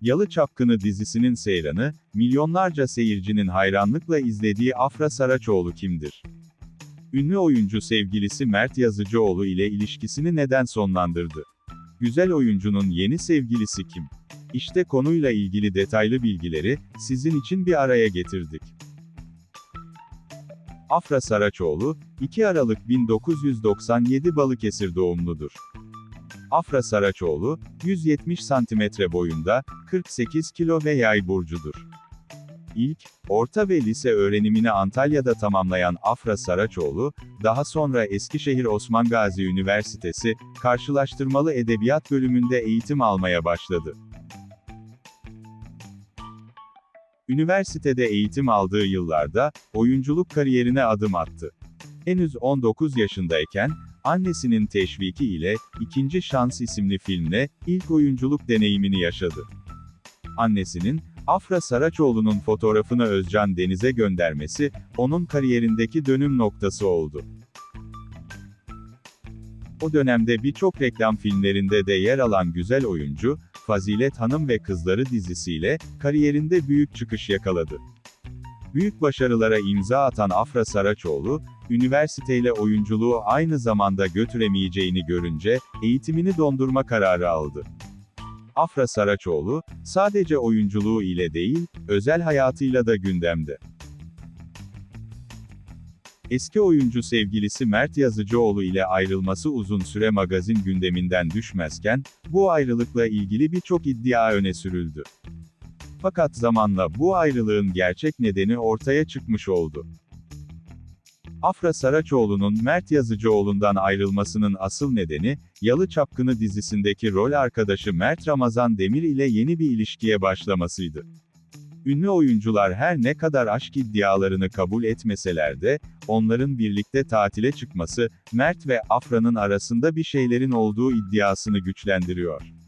Yalı Çapkını dizisinin seyranı, milyonlarca seyircinin hayranlıkla izlediği Afra Saraçoğlu kimdir? Ünlü oyuncu sevgilisi Mert Yazıcıoğlu ile ilişkisini neden sonlandırdı? Güzel oyuncunun yeni sevgilisi kim? İşte konuyla ilgili detaylı bilgileri, sizin için bir araya getirdik. Afra Saraçoğlu, 2 Aralık 1997 Balıkesir doğumludur. Afra Saraçoğlu, 170 cm boyunda, 48 kilo ve yay burcudur. İlk, orta ve lise öğrenimini Antalya'da tamamlayan Afra Saraçoğlu, daha sonra Eskişehir Osman Gazi Üniversitesi, Karşılaştırmalı Edebiyat bölümünde eğitim almaya başladı. Üniversitede eğitim aldığı yıllarda, oyunculuk kariyerine adım attı. Henüz 19 yaşındayken, annesinin teşviki ile, İkinci Şans isimli filmle, ilk oyunculuk deneyimini yaşadı. Annesinin, Afra Saraçoğlu'nun fotoğrafını Özcan Deniz'e göndermesi, onun kariyerindeki dönüm noktası oldu. O dönemde birçok reklam filmlerinde de yer alan güzel oyuncu, Fazilet Hanım ve Kızları dizisiyle, kariyerinde büyük çıkış yakaladı. Büyük başarılara imza atan Afra Saraçoğlu, üniversiteyle oyunculuğu aynı zamanda götüremeyeceğini görünce, eğitimini dondurma kararı aldı. Afra Saraçoğlu, sadece oyunculuğu ile değil, özel hayatıyla da gündemde. Eski oyuncu sevgilisi Mert Yazıcıoğlu ile ayrılması uzun süre magazin gündeminden düşmezken, bu ayrılıkla ilgili birçok iddia öne sürüldü. Fakat zamanla bu ayrılığın gerçek nedeni ortaya çıkmış oldu. Afra Saraçoğlu'nun Mert Yazıcıoğlu'ndan ayrılmasının asıl nedeni, Yalı Çapkını dizisindeki rol arkadaşı Mert Ramazan Demir ile yeni bir ilişkiye başlamasıydı. Ünlü oyuncular her ne kadar aşk iddialarını kabul etmeseler de, onların birlikte tatile çıkması, Mert ve Afra'nın arasında bir şeylerin olduğu iddiasını güçlendiriyor.